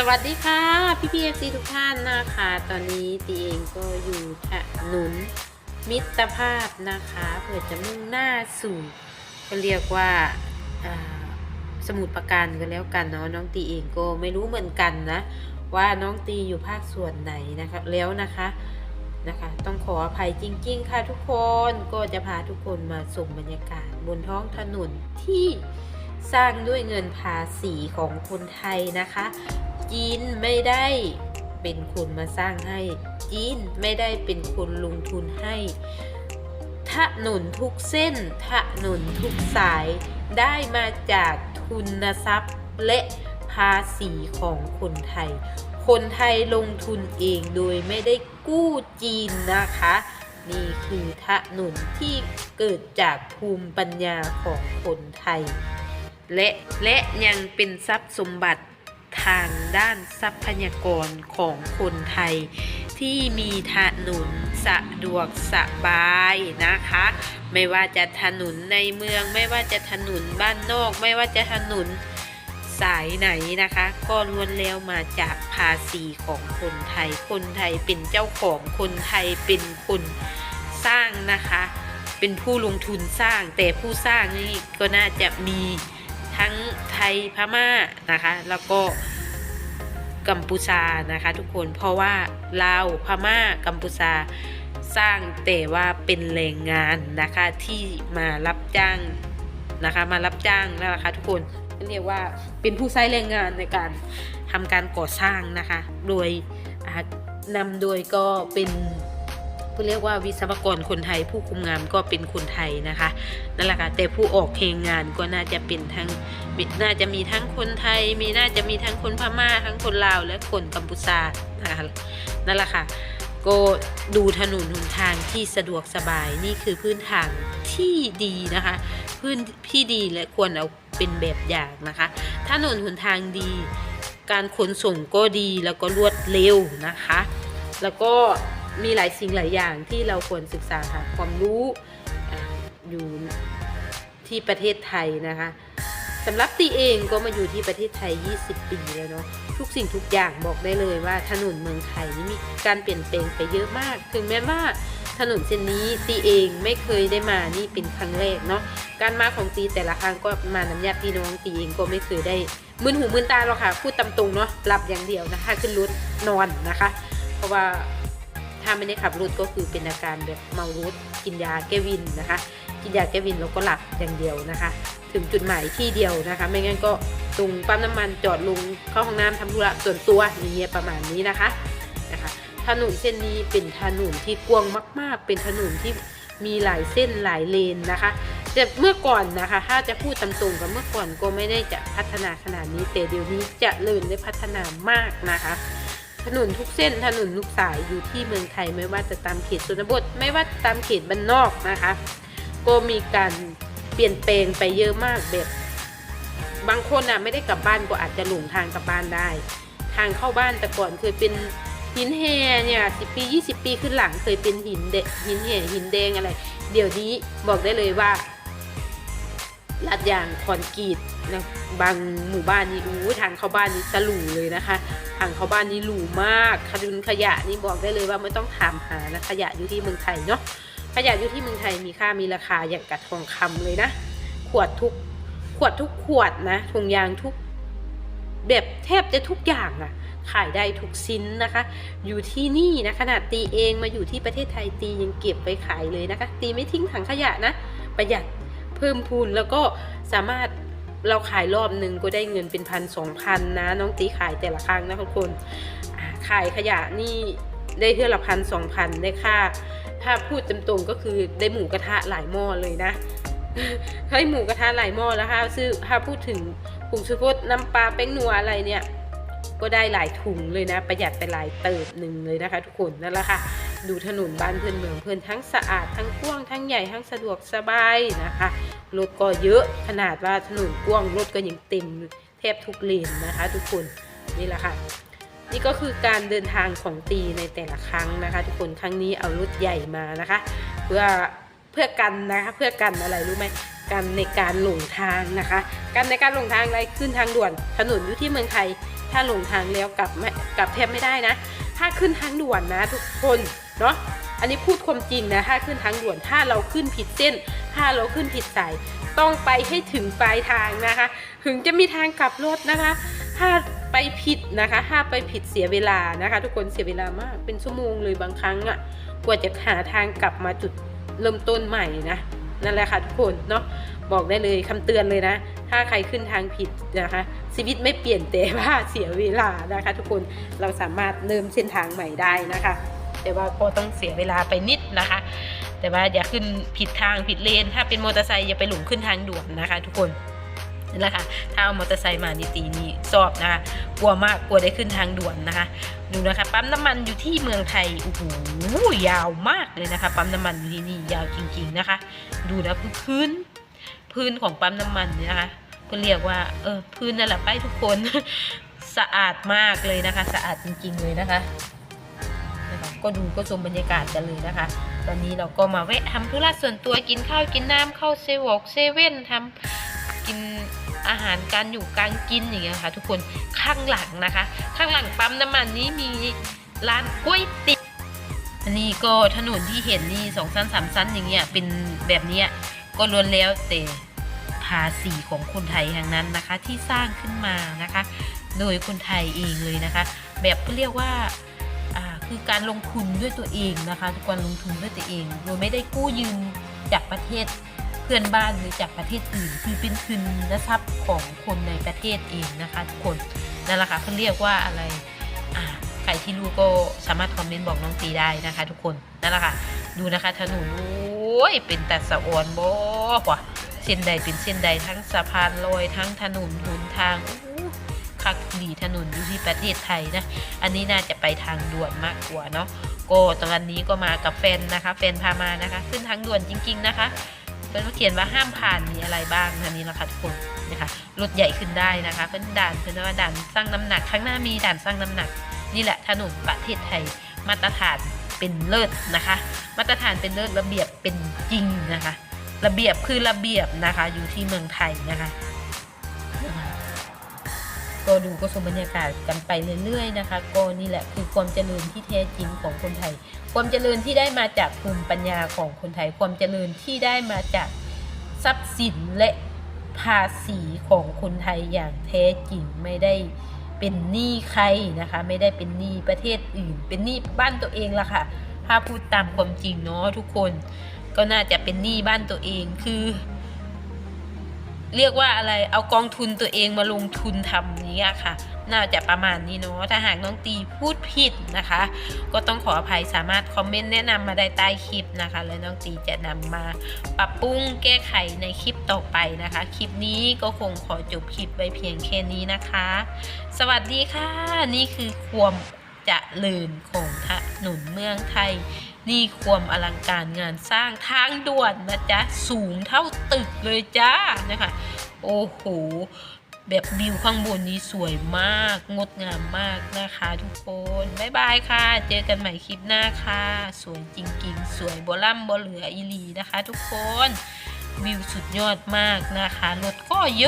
สวัสดีค่ะ พี่พีเอฟซีทุกท่านนะคะ ตอนนี้ตีเองก็อยู่ถนนมิตรภาพนะคะเพื่อจะมุ่งหน้าสู่ก็เรียกว่าสมุดประการกันแล้วกันเนาะน้องตีเองก็ไม่รู้เหมือนกันนะ ว่าน้องตีอยู่ภาคส่วนไหนนะคะแล้วนะคะนะคะ ต้องขออภัยจริง ๆ ค่ะทุกคนก็จะพาทุกคนมาส่งบรรยากาศบนท้องถนนที่สร้างด้วยเงินภาษีของคนไทยนะคะ จีนไม่ได้เป็นคนมาสร้างให้จีนไม่ได้เป็นคนลงทุนให้ถนนทุกเส้นถนนทุกสายได้มาจากทุนทรัพย์และภาษีของคนไทย คนไทยลงทุนเองโดยไม่ได้กู้จีนนะคะ นี่คือถนนที่เกิดจากภูมิปัญญาของคนไทย และและยังเป็นทรัพย์สมบัติางด้านทรัพยากรของคนไทย ที่มีถนนสะดวกสบายนะคะ ไม่ว่าจะถนนในเมือง ไม่ว่าจะถนนบ้านนอก ไม่ว่าจะถนนสายไหนนะคะ ก็ล้วนแล้วมาจากภาษีของคนไทย คนไทยเป็นเจ้าของคนไทยเป็นคนสร้างนะคะ เป็นผู้ลงทุนสร้าง แต่ผู้สร้างนี่ก็น่าจะมีทั้งไทยพม่านะคะ แล้วก็ กัมพูชานะคะทุกคนเพราะว่าลาวพม่ากัมพูชาสร้างแต่ว่าเป็นแรงงานนะคะที่มารับจ้างนะคะมารับจ้างนะคะทุกคนเรียกว่าเป็นผู้ใช้แรงงานในการทำการก่อสร้างนะคะ โดยนำนำโดยก็เป็น ผู้เรียกว่าวิศวกรคนไทยผู้คุมงานก็เป็นคนไทยนะคะนั่นแหละค่ะแต่ผู้ออกเพลงงานก็น่าจะเป็นทั้งน่าจะมีทั้งคนไทย มีน่าจะมีทั้งคนพม่า ทั้งคนลาวและคนกัมพูชานะคะนั่นแหละค่ะก็ดูถนนหนทางที่สะดวกสบายนี่คือพื้นทางที่ดีนะคะ พื้นที่ดีและควรเอาเป็นแบบอย่างนะคะ ถนนหนทางดี การขนส่งก็ดีแล้วก็รวดเร็วนะคะ แล้วก็ มีหลายสิ่งหลายอย่างที่เราควรศึกษาหาความรู้อยู่ที่ประเทศไทยนะคะสำหรับตีเองก็มาอยู่ที่ประเทศไทย 20 ปีแล้วเนาะทุกสิ่งทุกอย่างบอกได้เลยว่าถนนเมืองไทยนี่มีการเปลี่ยนแปลงไปเยอะมาก ถึงแม้ว่าถนนเส้นนี้ตีเองไม่เคยได้มานี่เป็นครั้งแรกเนาะการมาของตีแต่ละครั้งก็มาน้ำยาพี่น้องตีเองก็ไม่เคยได้มึนหูมึนตาหรอกค่ะพูดตามตรงเนาะหลับอย่างเดียวนะคะ ขึ้นรถนอนนะคะ เพราะว่า ถ้าไม่ได้ขับรถก็คือเป็นอาการแบบเมารถกินยาแก้วินนะคะ กินยาแก้วินแล้วก็หลับอย่างเดียวนะคะ ถึงจุดหมายที่เดียวนะคะ ไม่งั้นก็ตรงปั๊มน้ำมันจอดลงเข้าห้องน้ำทำธุระส่วนตัวอย่างเงี้ยประมาณนี้นะคะนะคะ ถนนเส้นนี้เป็นถนนที่กว้างมาก ๆ เป็นถนนที่มีหลายเส้นหลายเลนนะคะแต่เมื่อก่อนนะคะ ถ้าจะพูดตามตรงกับเมื่อก่อนก็ไม่ได้จะพัฒนาขนาดนี้แต่เดี๋ยวนี้จะเลื่นได้พัฒนามากนะคะ ถนนทุกเส้นถนนทุกสายอยู่ที่เมืองไทยไม่ว่าจะตามเขตชนบท ไม่ว่าตามเขตบ้านนอกนะคะ ก็มีการเปลี่ยนแปลงไปเยอะมากแบบบางคนอะไม่ได้กลับบ้านก็อาจจะหลงทางกลับบ้านได้ ทางเข้าบ้านแต่ก่อนเคยเป็นหินแห่เนี่ยสิปี 20 ปีขึ้นหลังเคยเป็นหินเดหินแห่หินแดงอะไร เดี๋ยวนี้บอกได้เลยว่าลาดยางคอนกรีตนะบางหมู่บ้านนี่อู้ทางเข้าบ้านนี่สลูเลยนะคะ ทางเขาบ้านนี่หลูมากขดุนขยะนี่บอกได้เลยว่าไม่ต้องถามหานะขยะอยู่ที่เมืองไทยเนาะขยะอยู่ที่เมืองไทยมีค่ามีราคาอย่างกับทองคำเลยนะ ขวดทุกขวดทุกขวดนะถุงยางทุกแบบแทบจะทุกอย่างอะขายได้ทุกชิ้นนะคะ อยู่ที่นี่นะขนาดตีเองมาอยู่ที่ประเทศไทยตียังเก็บไว้ขายเลยนะคะ ตีไม่ทิ้งถังขยะนะ ประหยัดเพิ่มพูนแล้วก็สามารถ เราขายรอบหนึ่งก็ได้เงินเป็นพันสองพันนะ น้องตีขายแต่ละครั้งนะทุกคนขายขยะนี่ได้เท่าละพันสองพันได้ค่า ถ้าพูดตรงๆก็คือได้หมูกระทะหลายหม้อเลยนะให้หมูกระทะหลายหม้อแล้วค่ะซื้อถ้าพูดถึงผงชูรสน้ำปลาแป้งนัวอะไรเนี่ยก็ได้หลายถุงเลยนะ ประหยัดไปหลายเติบหนึ่งเลยนะคะ ทุกคนนั่นแหละค่ะ ดูถนนบ้านเพื่อนเมืองเพื่อนทั้งสะอาดทั้งกว้างทั้ง ใหญ่ทั้งสะดวกสบายนะคะรถก็เยอะขนาดว่าถนนกว้างรถก็ยังเต็มแทบทุกเลนนะคะ ทุกคนนี่แหละค่ะ นี่ก็คือการเดินทางของตีในแต่ละครั้งนะคะ ทุกคนครั้งนี้เอารถใหญ่มานะคะ เพื่อเพื่อกันนะคะเพื่อกันอะไรรู้ไหมกันในการหลงทางนะคะกันในการหลงทางอะไรขึ้นทางด่วนถนนอยู่ที่เมืองไทย ถ้าหลงทางแล้วกลับไม่กลับแทบไม่ได้นะ ถ้าขึ้นทางด่วนนะทุกคนเนาะ อันนี้พูดความจริงนะถ้าขึ้นทางด่วนถ้าเราขึ้นผิดเส้น ถ้าเราขึ้นผิดสายต้องไปให้ถึงปลายทางนะคะ ถึงจะมีทางกลับรถนะคะ ถ้าไปผิดนะคะ ถ้าไปผิดเสียเวลานะคะ ทุกคนเสียเวลามากเป็นชั่วโมงเลยบางครั้งอะ่ะกว่าจะหาทางกลับมาจุดเริ่มต้นใหม่นะนั่นแหละค่ะทุกคนเนาะบอกได้เลยคำเตือนเลยนะ ถ้าใครขึ้นทางผิดนะคะ ชีวิตไม่เปลี่ยนแต่ว่าเสียเวลานะคะ ทุกคนเราสามารถเริ่มเส้นทางใหม่ได้นะคะ แต่ว่าก็ต้องเสียเวลาไปนิดนะคะ แต่ว่าอย่าขึ้นผิดทางผิดเลน ถ้าเป็นมอเตอร์ไซค์อย่าไปหลงขึ้นทางด่วนนะคะ ทุกคนนั่นแหละค่ะ ถ้าเอามอเตอร์ไซค์มานี่ตีนี่สอบนะคะ กลัวมาก กลัวได้ขึ้นทางด่วนนะคะ ดูนะคะ ปั๊มน้ำมันอยู่ที่เมืองไทย โอ้โห ยาวมากเลยนะคะ ปั๊มน้ำมันอยู่ที่นี่ยาวจริง ๆนะคะ ดูนะพื้น พื้นของปั๊มน้ำมันเนี่ยนะคะก็เรียกว่า เออ พื้นนั่นแหละไปทุกคน สะอาดมากเลยนะคะ สะอาดจริง ๆ เลยนะคะ ก็ดูก็ชมบรรยากาศกันเลยนะคะ ตอนนี้เราก็มาแวะทำธุระส่วนตัวกินข้าวกินน้ำเข้าเซเวอกเซเว่นทำกินอาหารการอยู่การกินอย่างเงี้ยค่ะทุกคนข้างหลังนะคะ ข้างหลังปั๊มน้ำมันนี้มีร้านก๋วยเตี๋ยวอันนี้ก็ถนนที่เห็นนี่สองชั้นสามชั้นอย่างเงี้ยเป็นแบบเนี้ยก็ล้วนแล้วแต่ภาษีของคนไทยทั้งนั้นนะคะที่สร้างขึ้นมานะคะ โดยคนไทยเองเลยนะคะ แบบเขาเรียกว่า คือการลงทุนด้วยตัวเองนะคะกคนลงทุนด้วยตัวเอง โดยไม่ได้กู้ยืมจากประเทศเพื่อนบ้านหรือจากประเทศอื่น คือเป็นทุนและทรัพย์ของคนในประเทศเองนะคะทุกคนนั่นแหละค่ะเขาเรียกว่าอะไรอ่าใครที่รู้ก็สามารถคอมเมนต์บอกน้องตีได้นะคะ ทุกคนนั่นแหละค่ะดูนะคะถนนโอ้ยเป็นแตัดสะออนบ่กว่าเส้นใดเป็นเส้นใดทั้งสะพานลอยทั้งถนนหนทาง คักดีถนนอยู่ที่ประเทศไทยนะ อันนี้น่าจะไปทางด่วนมากกว่าเนาะก็ตอนนี้ก็มากับแฟนนะคะแฟนพามานะคะ ขึ้นทางด่วนจริง ๆนะคะเพื่อนเขียนว่าห้ามผ่านมีอะไรบ้างอันนี้นะคะทุกคนนะคะรถใหญ่ขึ้นได้นะคะเป็นด่านเป็นว่าด่านสร้างน้ำหนักข้างหน้ามีด่านสร้างน้ำหนัก นี่แหละถนนประเทศไทยมาตรฐานเป็นเลิศนะคะ มาตรฐานเป็นเลิศระเบียบเป็นจริงนะคะ ระเบียบคือระเบียบนะคะอยู่ที่เมืองไทยนะคะ ก็ดูก็ชมบรรยากาศกันไปเรื่อยๆนะคะ ก็นี่แหละคือความเจริญที่แท้จริงของคนไทย ความเจริญที่ได้มาจากภูมิปัญญาของคนไทย ความเจริญที่ได้มาจากทรัพย์สินและภาษีของคนไทยอย่างแท้จริงไม่ได้เป็นหนี้ใครนะคะ ไม่ได้เป็นหนี้ประเทศอื่น เป็นหนี้บ้านตัวเองละค่ะ ถ้าพูดตามความจริงเนาะทุกคน ก็น่าจะเป็นหนี้บ้านตัวเองคือ เรียกว่าอะไรเอากองทุนตัวเองมาลงทุนทำนี้ค่ะ น่าจะประมาณนี้เนาะถ้าหากน้องตีพูดผิดนะคะ ก็ต้องขออภัยสามารถคอมเมนต์แนะนำมาได้ใต้คลิปนะคะ แล้วน้องตีจะนำมาปรับปรุงแก้ไขในคลิปต่อไปนะคะ คลิปนี้ก็คงขอจบคลิปไว้เพียงแค่นี้นะคะ สวัสดีค่ะ นี่คือความเจริญของถนนเมืองไทย นี่ความอลังการงานสร้างทางด่วนนะจ๊ะ สูงเท่าตึกเลยจ้านะคะ โอ้โห แบบวิวข้างบนนี้สวยมาก งดงามมากนะคะทุกคน บ๊ายบายค่ะ เจอกันใหม่คลิปหน้าค่ะ สวยจริงๆ สวยบล่ำบเหลืออีหลีนะคะทุกคน วิวสุดยอดมากนะคะ รถก็เยอะ